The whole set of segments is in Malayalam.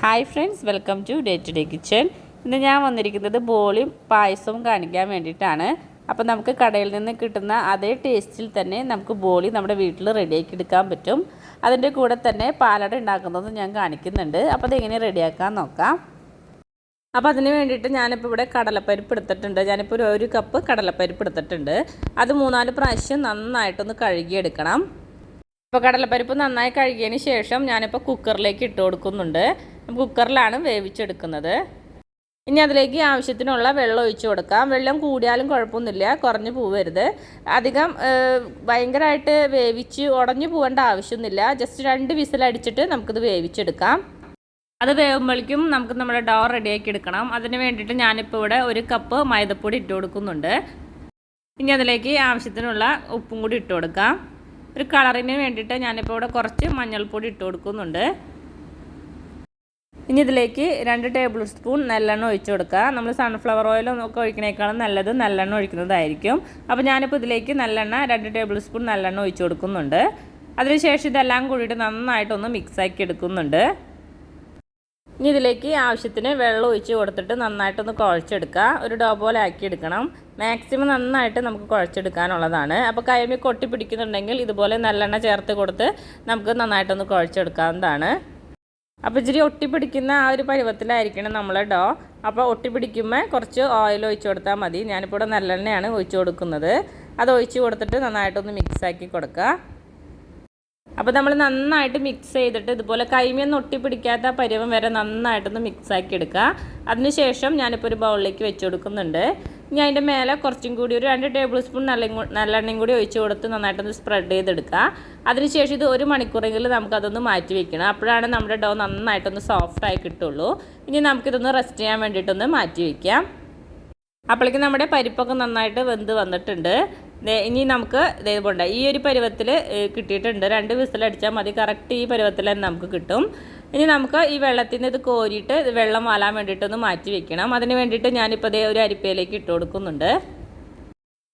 Hi friends welcome to day to day kitchen ഇന്ന് ഞാൻ വന്നിരിക്കുന്നത് ബോളിയും പായസവും കാണിക്കാൻ വേണ്ടിയിട്ടാണ്. അപ്പോൾ നമുക്ക് കടയിൽ നിന്ന് കിട്ടുന്ന അതേ ടേസ്റ്റിൽ തന്നെ നമുക്ക് ബോളി നമ്മുടെ വീട്ടിൽ റെഡിയാക്കി എടുക്കാൻ പറ്റും. അതിന്റെ കൂടെ തന്നെ പാലട ഉണ്ടാക്കുന്നതും ഞാൻ കാണിക്കുന്നുണ്ട്. അപ്പോൾ അതെങ്ങനെ റെഡിയാക്കാൻ നോക്കാം. അപ്പോൾ അതിന് വേണ്ടിയിട്ട് ഞാനിപ്പോൾ ഇവിടെ കടലപ്പരിപ്പ് എടുത്തിട്ടുണ്ട്. ഞാനിപ്പോൾ ഒരു ഒരു കപ്പ് കടലപ്പരിപ്പ് എടുത്തിട്ടുണ്ട്. അത് മൂന്നാൽ പ്രാവശ്യം നന്നായിട്ടൊന്ന് കഴുകിയെടുക്കണം. ഇപ്പോൾ കടലപ്പരിപ്പ് നന്നായി കഴുകിയതിന് ശേഷം ഞാനിപ്പോൾ കുക്കറിലേക്ക് ഇട്ട് കൊടുക്കുന്നുണ്ട്. കുക്കറിലാണ് വേവിച്ചെടുക്കുന്നത്. ഇനി അതിലേക്ക് ആവശ്യത്തിനുള്ള വെള്ളം ഒഴിച്ചു കൊടുക്കാം. വെള്ളം കൂടിയാലും കുഴപ്പമൊന്നുമില്ല കുറഞ്ഞു പോവരുത്. അധികം ഭയങ്കരമായിട്ട് വേവിച്ച് ഉടഞ്ഞു പോകേണ്ട ആവശ്യമൊന്നുമില്ല. ജസ്റ്റ് രണ്ട് വിസിലടിച്ചിട്ട് നമുക്കിത് വേവിച്ചെടുക്കാം. അത് വേകുമ്പോഴേക്കും നമുക്ക് നമ്മുടെ ഡോ റെഡിയാക്കി എടുക്കണം. അതിന് വേണ്ടിയിട്ട് ഞാനിപ്പോൾ ഇവിടെ ഒരു കപ്പ് മൈദപ്പൊടി ഇട്ട് കൊടുക്കുന്നുണ്ട്. ഇനി അതിലേക്ക് ആവശ്യത്തിനുള്ള ഉപ്പും കൂടി ഇട്ട് കൊടുക്കാം. ഒരു കളറിന് വേണ്ടിയിട്ട് ഞാനിപ്പോൾ ഇവിടെ കുറച്ച് മഞ്ഞൾപ്പൊടി ഇട്ട് കൊടുക്കുന്നുണ്ട്. ഇനി ഇതിലേക്ക് രണ്ട് ടേബിൾ സ്പൂൺ നല്ലെണ്ണ ഒഴിച്ചു കൊടുക്കുക. നമ്മൾ സൺഫ്ലവർ ഓയിൽ ഒക്കെ ഒഴിക്കണേക്കാളും നല്ലത് നല്ലെണ്ണ ഒഴിക്കുന്നതായിരിക്കും. അപ്പോൾ ഞാനിപ്പോൾ ഇതിലേക്ക് നല്ലെണ്ണ രണ്ട് ടേബിൾ സ്പൂൺ നല്ലെണ്ണ ഒഴിച്ചു കൊടുക്കുന്നുണ്ട്. അതിനുശേഷം ഇതെല്ലാം കൂടിയിട്ട് നന്നായിട്ടൊന്ന് മിക്സാക്കി എടുക്കുന്നുണ്ട്. ഇനി ഇതിലേക്ക് ആവശ്യത്തിന് വെള്ളം ഒഴിച്ച് കൊടുത്തിട്ട് നന്നായിട്ടൊന്ന് കുഴച്ചെടുക്കുക. ഒരു ഡോ പോലെ ആക്കി എടുക്കണം മാക്സിമം നന്നായിട്ട് നമുക്ക് കുഴച്ചെടുക്കാനുള്ളതാണ്. അപ്പോൾ കൈമി കൊട്ടി പിടിക്കുന്നുണ്ടെങ്കിൽ ഇതുപോലെ നല്ലെണ്ണ ചേർത്ത് കൊടുത്ത് നമുക്ക് നന്നായിട്ടൊന്ന് കുഴച്ചെടുക്കാവുന്നതാണ്. അപ്പോൾ ഇച്ചിരി ഒട്ടിപ്പിടിക്കുന്ന ആ ഒരു പരുവത്തിലായിരിക്കണം നമ്മൾ ഡോ അപ്പോൾ ഒട്ടി പിടിക്കുമ്പോൾ കുറച്ച് ഓയിൽ ഒഴിച്ച് കൊടുത്താൽ മതി. ഞാനിപ്പോൾ ഇവിടെ നല്ലെണ്ണയാണ് ഒഴിച്ച് കൊടുക്കുന്നത്. അത് ഒഴിച്ച് കൊടുത്തിട്ട് നന്നായിട്ടൊന്ന് മിക്സാക്കി കൊടുക്കുക. അപ്പോൾ നമ്മൾ നന്നായിട്ട് മിക്സ് ചെയ്തിട്ട് ഇതുപോലെ കൈമയൊന്നും ഒട്ടിപ്പിടിക്കാത്ത പരുവം വരെ നന്നായിട്ടൊന്ന് മിക്സാക്കി എടുക്കുക. അതിനുശേഷം ഞാനിപ്പോൾ ഒരു ബൗളിലേക്ക് വെച്ച് കൊടുക്കുന്നുണ്ട്. ഇനി അതിന്റെ മേലെ കുറച്ചും കൂടി ഒരു രണ്ട് ടേബിൾ സ്പൂൺ നല്ല നല്ലെണ്ണയും കൂടി ഒഴിച്ച് കൊടുത്ത് നന്നായിട്ടൊന്ന് സ്പ്രെഡ് ചെയ്തെടുക്കുക. അതിനുശേഷം ഇത് ഒരു മണിക്കൂറെങ്കിലും നമുക്കതൊന്ന് മാറ്റി വെക്കണം. അപ്പോഴാണ് നമ്മുടെ ഡോ നന്നായിട്ടൊന്ന് സോഫ്റ്റായി കിട്ടുള്ളൂ. ഇനി നമുക്കിതൊന്ന് റെസ്റ്റ് ചെയ്യാൻ വേണ്ടിയിട്ടൊന്ന് മാറ്റി വയ്ക്കാം അപ്പോഴേക്കും നമ്മുടെ പരിപ്പൊക്കെ നന്നായിട്ട് വെന്ത് വന്നിട്ടുണ്ട്. ഇനി നമുക്ക് ഇതേപോലെ ഈ ഒരു പരുവത്തിൽ കിട്ടിയിട്ടുണ്ട്. രണ്ട് വിസിലടിച്ചാൽ മതി. കറക്റ്റ് ഈ പരുവത്തിൽ തന്നെ നമുക്ക് കിട്ടും. ഇനി നമുക്ക് ഈ വെള്ളത്തിൽ നിന്ന് ഇത് കോരിയിട്ട് വെള്ളം വാലാൻ വേണ്ടിയിട്ടൊന്ന് മാറ്റി വെക്കണം. അതിന് വേണ്ടിയിട്ട് ഞാനിപ്പോൾ ഇതേ ഒരു അരിപ്പയിലേക്ക് ഇട്ട് കൊടുക്കുന്നുണ്ട്.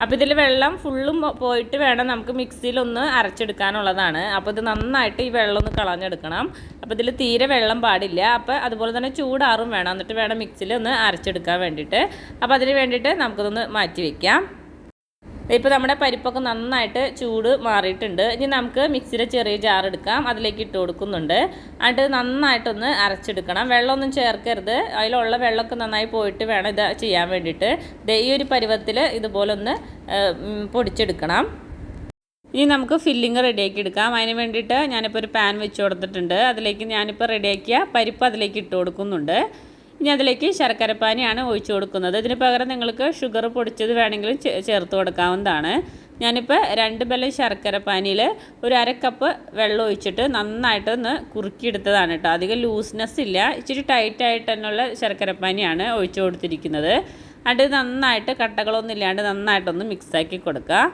അപ്പോൾ ഇതിൽ വെള്ളം ഫുള്ളും പോയിട്ട് വേണം നമുക്ക് മിക്സിയിലൊന്ന് അരച്ചെടുക്കാനുള്ളതാണ്. അപ്പോൾ ഇത് നന്നായിട്ട് ഈ വെള്ളം ഒന്ന് കളഞ്ഞെടുക്കണം. അപ്പോൾ ഇതിൽ തീരെ വെള്ളം പാടില്ല. അപ്പോൾ അതുപോലെ തന്നെ ചൂടാറും വേണം. എന്നിട്ട് വേണം മിക്സിയിൽ ഒന്ന് അരച്ചെടുക്കാൻ വേണ്ടിയിട്ട്. അപ്പോൾ അതിന് വേണ്ടിയിട്ട് നമുക്കിതൊന്ന് മാറ്റി വയ്ക്കാം ഇപ്പോൾ നമ്മുടെ പരിപ്പൊക്കെ നന്നായിട്ട് ചൂട് മാറിയിട്ടുണ്ട്. ഇനി നമുക്ക് മിക്സിയുടെ ചെറിയ ജാർ എടുക്കാം. അതിലേക്ക് ഇട്ട് കൊടുക്കുന്നുണ്ട്. എന്നിട്ട് നന്നായിട്ടൊന്ന് അരച്ചെടുക്കണം. വെള്ളമൊന്നും ചേർക്കരുത്. അതിലുള്ള വെള്ളമൊക്കെ നന്നായി പോയിട്ട് വേണം ഇത് ചെയ്യാൻ വേണ്ടിയിട്ട്. ഈ ഒരു പരുവത്തിൽ ഇതുപോലെ ഒന്ന് പൊടിച്ചെടുക്കണം. ഇനി നമുക്ക് ഫില്ലിങ് റെഡിയാക്കി എടുക്കാം. അതിന് വേണ്ടിയിട്ട് ഞാനിപ്പോൾ ഒരു പാൻ വെച്ച് കൊടുത്തിട്ടുണ്ട്. അതിലേക്ക് ഞാനിപ്പോൾ റെഡിയാക്കിയ പരിപ്പ് അതിലേക്ക് ഇട്ട് കൊടുക്കുന്നുണ്ട്. ഇനി അതിലേക്ക് ശർക്കരപ്പാനിയാണ് ഒഴിച്ചു കൊടുക്കുന്നത്. ഇതിന് പകരം നിങ്ങൾക്ക് ഷുഗർ പൊടിച്ചത് വേണമെങ്കിലും ചേർത്ത് കൊടുക്കാവുന്നതാണ്. ഞാനിപ്പോൾ രണ്ട് ബലം ശർക്കരപ്പാനിയിൽ ഒരു അര കപ്പ് വെള്ളം ഒഴിച്ചിട്ട് നന്നായിട്ടൊന്ന് കുറുക്കിയെടുത്തതാണ് കേട്ടോ. അധികം ലൂസ്നെസ് ഇല്ല. ഇച്ചിരി ടൈറ്റായിട്ട് തന്നെയുള്ള ശർക്കരപ്പാനിയാണ് ഒഴിച്ചു കൊടുത്തിരിക്കുന്നത്. അത് നന്നായിട്ട് കട്ടകളൊന്നും ഇല്ലാണ്ട് നന്നായിട്ടൊന്ന് മിക്സാക്കി കൊടുക്കുക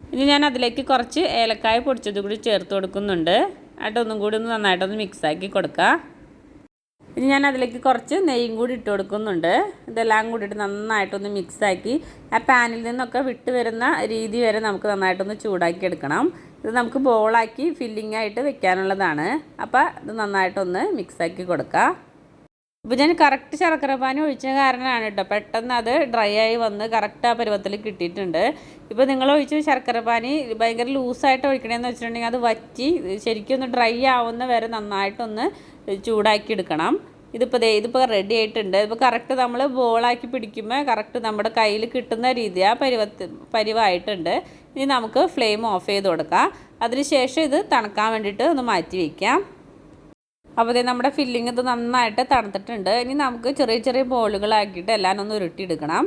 ഇനി ഞാൻ അതിലേക്ക് കുറച്ച് ഏലക്കായ പൊടിച്ചത് കൂടി ചേർത്ത് കൊടുക്കുന്നുണ്ട്. അതൊന്നും കൂടി ഒന്ന് നന്നായിട്ടൊന്ന് മിക്സാക്കി കൊടുക്കുക ഇനി ഞാൻ അതിലേക്ക് കുറച്ച് നെയ്യും കൂടി ഇട്ട് കൊടുക്കുന്നുണ്ട്. ഇതെല്ലാം കൂടിയിട്ട് നന്നായിട്ടൊന്ന് മിക്സാക്കി ആ പാനിൽ നിന്നൊക്കെ വിട്ട് വരുന്ന രീതി വരെ നമുക്ക് നന്നായിട്ടൊന്ന് ചൂടാക്കി എടുക്കണം. ഇത് നമുക്ക് ബോളാക്കി ഫില്ലിംഗ് ആയിട്ട് വെക്കാനുള്ളതാണ്. അപ്പോൾ ഇത് നന്നായിട്ടൊന്ന് മിക്സാക്കി കൊടുക്കുക ഇപ്പോൾ ഞാൻ കറക്റ്റ് ശർക്കര പാനി ഒഴിച്ച കാരണമാണ് കേട്ടോ പെട്ടെന്ന് അത് ഡ്രൈ ആയി വന്ന് കറക്റ്റ് ആ പരുവത്തിൽ കിട്ടിയിട്ടുണ്ട്. ഇപ്പോൾ നിങ്ങൾ ഒഴിച്ച ശർക്കര പാനി ഭയങ്കര ലൂസായിട്ട് ഒഴിക്കണമെന്ന് വെച്ചിട്ടുണ്ടെങ്കിൽ അത് വറ്റി ശരിക്കും ഒന്ന് ഡ്രൈ ആവുന്ന വരെ നന്നായിട്ടൊന്ന് ചൂടാക്കി എടുക്കണം ഇതിപ്പോൾ ദേ ഇതിപ്പോൾ റെഡി ആയിട്ടുണ്ട്. ഇപ്പോൾ കറക്റ്റ് നമ്മൾ ബോളാക്കി പിടിക്കുമ്പോൾ കറക്റ്റ് നമ്മുടെ കയ്യിൽ കിട്ടുന്ന രീതി ആ പരിവത്ത് പരിവായിട്ടുണ്ട്. ഇനി നമുക്ക് ഫ്ലെയിം ഓഫ് ചെയ്ത് കൊടുക്കാം. അതിനുശേഷം ഇത് തണുക്കാൻ വേണ്ടിയിട്ട് ഒന്ന് മാറ്റി വയ്ക്കാം അപ്പോൾ ഇതേ നമ്മുടെ ഫില്ലിംഗ് ഇത് നന്നായിട്ട് തണുത്തിട്ടുണ്ട്. ഇനി നമുക്ക് ചെറിയ ചെറിയ ബോളുകളാക്കിയിട്ട് എല്ലാം ഒന്ന് ഉരുട്ടിയെടുക്കണം.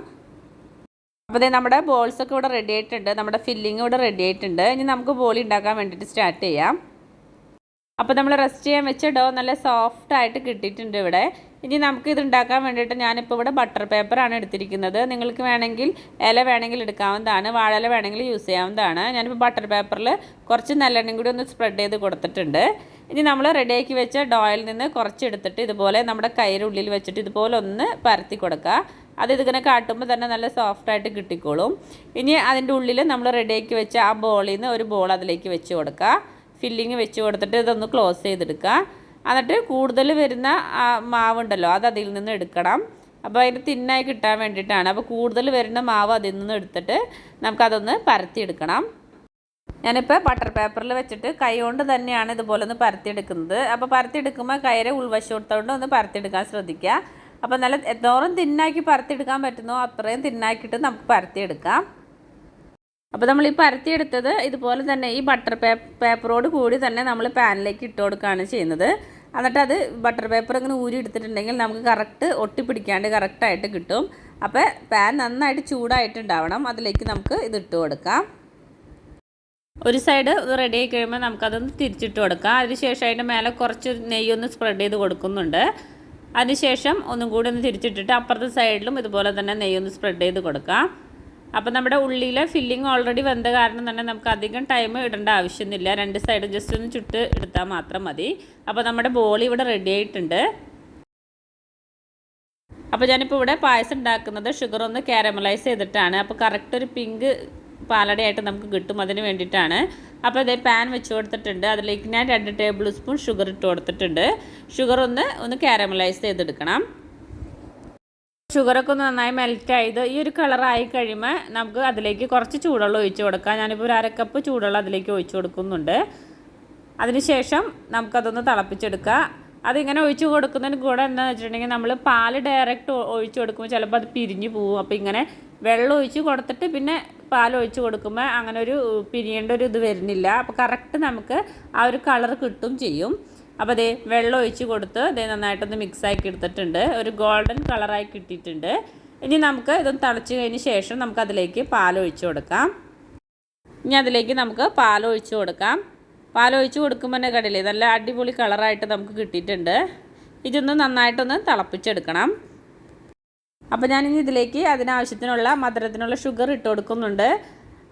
അപ്പോൾ ഇതേ നമ്മുടെ ബോൾസൊക്കെ ഇവിടെ റെഡി ആയിട്ടുണ്ട്. നമ്മുടെ ഫില്ലിംഗ് ഇവിടെ റെഡി ആയിട്ടുണ്ട്. ഇനി നമുക്ക് ബോളി ഉണ്ടാക്കാൻ വേണ്ടിയിട്ട് സ്റ്റാർട്ട് ചെയ്യാം. അപ്പോൾ നമ്മൾ റെസ്റ്റ് ചെയ്യാൻ വെച്ച ഡോ നല്ല സോഫ്റ്റ് ആയിട്ട് കിട്ടിയിട്ടുണ്ട് ഇവിടെ. ഇനി നമുക്ക് ഇത് ഉണ്ടാക്കാൻ വേണ്ടിയിട്ട് ഞാനിപ്പോൾ ഇവിടെ ബട്ടർ പേപ്പറാണ് എടുത്തിരിക്കുന്നത്. നിങ്ങൾക്ക് വേണമെങ്കിൽ ഇല വേണമെങ്കിൽ എടുക്കാവുന്നതാണ്. വാഴയില വേണമെങ്കിൽ യൂസ് ചെയ്യാവുന്നതാണ്. ഞാനിപ്പോൾ ബട്ടർ പേപ്പറിൽ കുറച്ച് നല്ലെണ്ണയും കൂടി ഒന്ന് സ്പ്രെഡ് ചെയ്ത് കൊടുത്തിട്ടുണ്ട്. ഇനി നമ്മൾ റെഡിയാക്കി വെച്ച ഡോയിൽ നിന്ന് കുറച്ചെടുത്തിട്ട് ഇതുപോലെ നമ്മുടെ കയ്യുടെ ഉള്ളിൽ വെച്ചിട്ട് ഇതുപോലെ ഒന്ന് പരത്തി കൊടുക്കുക അത് ഇതിങ്ങനെ കാട്ടുമ്പോൾ തന്നെ നല്ല സോഫ്റ്റായിട്ട് കിട്ടിക്കോളും. ഇനി അതിന്റെ ഉള്ളിൽ നമ്മൾ റെഡിയാക്കി വെച്ച ആ ബോളിൽ നിന്ന് ഒരു ബോൾ അതിലേക്ക് വെച്ച് കൊടുക്കുക ഫില്ലിങ് വെച്ച് കൊടുത്തിട്ട് ഇതൊന്ന് ക്ലോസ് ചെയ്തെടുക്കുക. എന്നിട്ട് കൂടുതൽ വരുന്ന മാവുണ്ടല്ലോ അത് അതിൽ നിന്ന് എടുക്കണം. അപ്പോൾ അതിന് തിന്നായി കിട്ടാൻ വേണ്ടിയിട്ടാണ്. അപ്പോൾ കൂടുതൽ വരുന്ന മാവ് അതിൽ നിന്ന് എടുത്തിട്ട് നമുക്കതൊന്ന് പരത്തിയെടുക്കണം. ഞാനിപ്പോൾ ബട്ടർ പേപ്പറിൽ വെച്ചിട്ട് കൈ കൊണ്ട് തന്നെയാണ് ഇതുപോലെ ഒന്ന് പരത്തിയെടുക്കുന്നത്. അപ്പോൾ പരത്തിയെടുക്കുമ്പോൾ കയറ് ഉൾവശത്തോണ്ട് ഒന്ന് പരത്തിയെടുക്കാൻ ശ്രദ്ധിക്കുക. അപ്പോൾ നല്ല എന്തോരം തിന്നാക്കി പരത്തിയെടുക്കാൻ പറ്റുന്നോ അത്രയും തിന്നാക്കിയിട്ട് നമുക്ക് പരത്തിയെടുക്കാം. അപ്പോൾ നമ്മൾ ഈ പരത്തിയെടുത്തത് ഇതുപോലെ തന്നെ ഈ ബട്ടർ പേപ്പറോട് കൂടി തന്നെ നമ്മൾ പാനിലേക്ക് ഇട്ട് കൊടുക്കുകയാണ് ചെയ്യുന്നത്. എന്നിട്ട് അത് ബട്ടർ പേപ്പർ ഇങ്ങനെ ഊരി എടുത്തിട്ടുണ്ടെങ്കിൽ നമുക്ക് കറക്റ്റ് ഒട്ടിപ്പിടിക്കാണ്ട് കറക്റ്റായിട്ട് കിട്ടും. അപ്പോൾ പാൻ നന്നായിട്ട് ചൂടായിട്ടുണ്ടാവണം അതിലേക്ക് നമുക്ക് ഇത് ഇട്ട് കൊടുക്കാം. ഒരു സൈഡ് റെഡി ആയി കഴിയുമ്പോൾ നമുക്കതൊന്ന് തിരിച്ചിട്ട് കൊടുക്കാം. അതിനുശേഷം അതിന്റെ മേലെ കുറച്ച് നെയ്യൊന്ന് സ്പ്രെഡ് ചെയ്ത് കൊടുക്കുന്നുണ്ട്. അതിനുശേഷം ഒന്നും കൂടി ഒന്ന് തിരിച്ചിട്ടിട്ട് അപ്പുറത്തെ സൈഡിലും ഇതുപോലെ തന്നെ നെയ്യൊന്ന് സ്പ്രെഡ് ചെയ്ത് കൊടുക്കാം. അപ്പോൾ നമ്മുടെ ഉള്ളിലെ ഫില്ലിങ് ഓൾറെഡി വെന്ത കാരണം തന്നെ നമുക്ക് അധികം ടൈം ഇടേണ്ട ആവശ്യമൊന്നുമില്ല. രണ്ട് സൈഡും ജസ്റ്റ് ഒന്ന് ചുട്ട് എടുത്താൽ മാത്രം മതി. അപ്പോൾ നമ്മുടെ ബോളി ഇവിടെ റെഡി ആയിട്ടുണ്ട്. അപ്പോൾ ഞാനിപ്പോൾ ഇവിടെ പായസം ഉണ്ടാക്കുന്നത് ഷുഗർ ഒന്ന് കാരമലൈസ് ചെയ്തിട്ടാണ്. അപ്പോൾ കറക്റ്റ് ഒരു പിങ്ക് പാലടയായിട്ട് നമുക്ക് കിട്ടും അതിന് വേണ്ടിയിട്ടാണ്. അപ്പോൾ ഇതേ പാൻ വെച്ച് കൊടുത്തിട്ടുണ്ട്. അതിലേക്ക് ഞാൻ രണ്ട് ടേബിൾ സ്പൂൺ ഷുഗർ ഇട്ട് കൊടുത്തിട്ടുണ്ട്. ഷുഗർ ഒന്ന് ഒന്ന് കാരമലൈസ് ചെയ്തെടുക്കണം. ഷുഗറൊക്കെ ഒന്ന് നന്നായി മെൽറ്റ് ആയത് ഈ ഒരു കളറായി കഴിയുമ്പോൾ നമുക്ക് അതിലേക്ക് കുറച്ച് ചൂടുവെള്ളം ഒഴിച്ചു കൊടുക്കാം. ഞാനിപ്പോൾ ഒരു അരക്കപ്പ് ചൂടുവെള്ളം അതിലേക്ക് ഒഴിച്ചു കൊടുക്കുന്നുണ്ട്. അതിനുശേഷം നമുക്കതൊന്ന് തിളപ്പിച്ചെടുക്കുക അതിങ്ങനെ ഒഴിച്ച് കൊടുക്കുന്നതിന് കൂടെ എന്താണെന്ന് വെച്ചിട്ടുണ്ടെങ്കിൽ നമ്മൾ പാൽ ഡയറക്റ്റ് ഒഴിച്ചു കൊടുക്കുമ്പോൾ ചിലപ്പോൾ അത് പിരിഞ്ഞു പോകും അപ്പോൾ ഇങ്ങനെ വെള്ളം ഒഴിച്ച് കൊടുത്തിട്ട് പിന്നെ പാൽ ഒഴിച്ച് കൊടുക്കുമ്പോൾ അങ്ങനെ ഒരു പിരിയേണ്ട ഒരു ഇത് വരുന്നില്ല. അപ്പോൾ കറക്റ്റ് നമുക്ക് ആ ഒരു കളർ കിട്ടും ചെയ്യും. അപ്പോൾ അതേ വെള്ളം ഒഴിച്ച് കൊടുത്ത് അതേ നന്നായിട്ടൊന്ന് മിക്സ് ആക്കി എടുത്തിട്ടുണ്ട്. ഒരു ഗോൾഡൻ കളറായി കിട്ടിയിട്ടുണ്ട്. ഇനി നമുക്ക് ഇതൊന്ന് തിളച്ച് കഴിഞ്ഞ ശേഷം നമുക്ക് അതിലേക്ക് പാൽ ഒഴിച്ച് കൊടുക്കാം. ഇനി അതിലേക്ക് നമുക്ക് പാൽ ഒഴിച്ച് കൊടുക്കാം. പാൽ ഒഴിച്ച് കൊടുക്കുമ്പോൾ തന്നെ കടയിൽ നല്ല അടിപൊളി കളറായിട്ട് നമുക്ക് കിട്ടിയിട്ടുണ്ട്. ഇതൊന്ന് നന്നായിട്ടൊന്ന് തിളപ്പിച്ചെടുക്കണം. അപ്പോൾ ഞാനിനി ഇതിലേക്ക് അതിനാവശ്യത്തിനുള്ള മധുരത്തിനുള്ള ഷുഗർ ഇട്ട് കൊടുക്കുന്നുണ്ട്.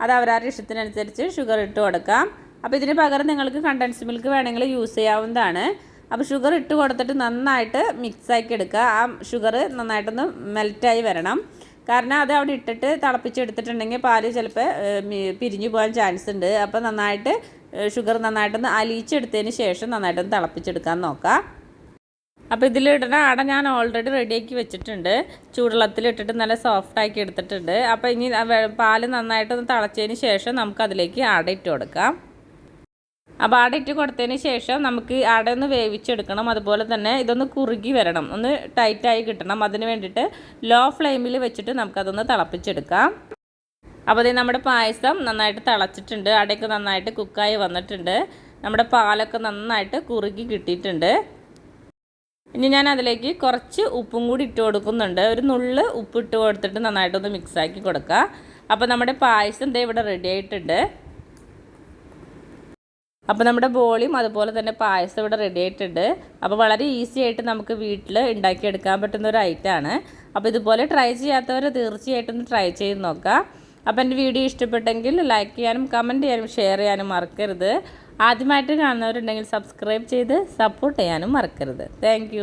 അത് അവരവരുടെ ഇഷ്ടത്തിനനുസരിച്ച് ഷുഗർ ഇട്ട് കൊടുക്കാം. അപ്പോൾ ഇതിന് പകരം നിങ്ങൾക്ക് കണ്ടൻസ് മിൽക്ക് വേണമെങ്കിൽ യൂസ് ചെയ്യാവുന്നതാണ്. അപ്പോൾ ഷുഗർ ഇട്ട് കൊടുത്തിട്ട് നന്നായിട്ട് മിക്സ് ആക്കി എടുക്കുക. ആ ഷുഗർ നന്നായിട്ടൊന്ന് മെൽറ്റായി വരണം. കാരണം അത് അവിടെ ഇട്ടിട്ട് തിളപ്പിച്ചെടുത്തിട്ടുണ്ടെങ്കിൽ പാൽ ചിലപ്പോൾ പിരിഞ്ഞു പോകാൻ ചാൻസ് ഉണ്ട്. അപ്പോൾ നന്നായിട്ട് ഷുഗർ നന്നായിട്ടൊന്ന് അലിയിച്ചെടുത്തതിന് ശേഷം നന്നായിട്ടൊന്ന് തിളപ്പിച്ചെടുക്കാൻ നോക്കാം. അപ്പോൾ ഇതിലിടണ അട ഞാൻ ഓൾറെഡി റെഡിയാക്കി വെച്ചിട്ടുണ്ട്. ചൂടുവെള്ളത്തിലിട്ടിട്ട് നല്ല സോഫ്റ്റാക്കി എടുത്തിട്ടുണ്ട്. അപ്പോൾ ഇനി പാൽ നന്നായിട്ടൊന്ന് തിളച്ചതിന് ശേഷം നമുക്കതിലേക്ക് അട ഇട്ട് കൊടുക്കാം. അപ്പോൾ ആട ഇട്ട് കൊടുത്തതിന് ശേഷം നമുക്ക് അട ഒന്ന് വേവിച്ചെടുക്കണം. അതുപോലെ തന്നെ ഇതൊന്ന് കുറുകി വരണം. ഒന്ന് ടൈറ്റായി കിട്ടണം. അതിന് വേണ്ടിയിട്ട് ലോ ഫ്ലെയിമിൽ വെച്ചിട്ട് നമുക്കതൊന്ന് തിളപ്പിച്ചെടുക്കാം. അപ്പോൾ ഇത് നമ്മുടെ പായസം നന്നായിട്ട് തിളച്ചിട്ടുണ്ട്. അടയൊക്കെ നന്നായിട്ട് കുക്കായി വന്നിട്ടുണ്ട്. നമ്മുടെ പാലൊക്കെ നന്നായിട്ട് കുറുകി കിട്ടിയിട്ടുണ്ട്. ഇനി ഞാൻ അതിലേക്ക് കുറച്ച് ഉപ്പും കൂടി ഇട്ട് കൊടുക്കുന്നുണ്ട്. ഒരു നുള്ള് ഉപ്പ് ഇട്ട് കൊടുത്തിട്ട് നന്നായിട്ടൊന്ന് മിക്സാക്കി കൊടുക്കുക അപ്പോൾ നമ്മുടെ പായസം ദേ ഇവിടെ റെഡി ആയിട്ടുണ്ട്. അപ്പോൾ നമ്മുടെ ബോളിയും അതുപോലെ തന്നെ പായസം ഇവിടെ റെഡി ആയിട്ടുണ്ട്. അപ്പോൾ വളരെ ഈസി ആയിട്ട് നമുക്ക് വീട്ടിൽ ഉണ്ടാക്കിയെടുക്കാൻ പറ്റുന്ന ഒരു ഐറ്റമാണ് അപ്പോൾ ഇതുപോലെ ട്രൈ ചെയ്യാത്തവർ തീർച്ചയായിട്ടും ട്രൈ ചെയ്ത് നോക്കാം. അപ്പോൾ എന്റെ വീഡിയോ ഇഷ്ടപ്പെട്ടെങ്കിൽ ലൈക്ക് ചെയ്യാനും കമന്റ് ചെയ്യാനും ഷെയർ ചെയ്യാനും മറക്കരുത്. ആദ്യമായിട്ട് കാണുന്നവരുണ്ടെങ്കിൽ സബ്സ്ക്രൈബ് ചെയ്ത് സപ്പോർട്ട് ചെയ്യാനും മറക്കരുത്. താങ്ക്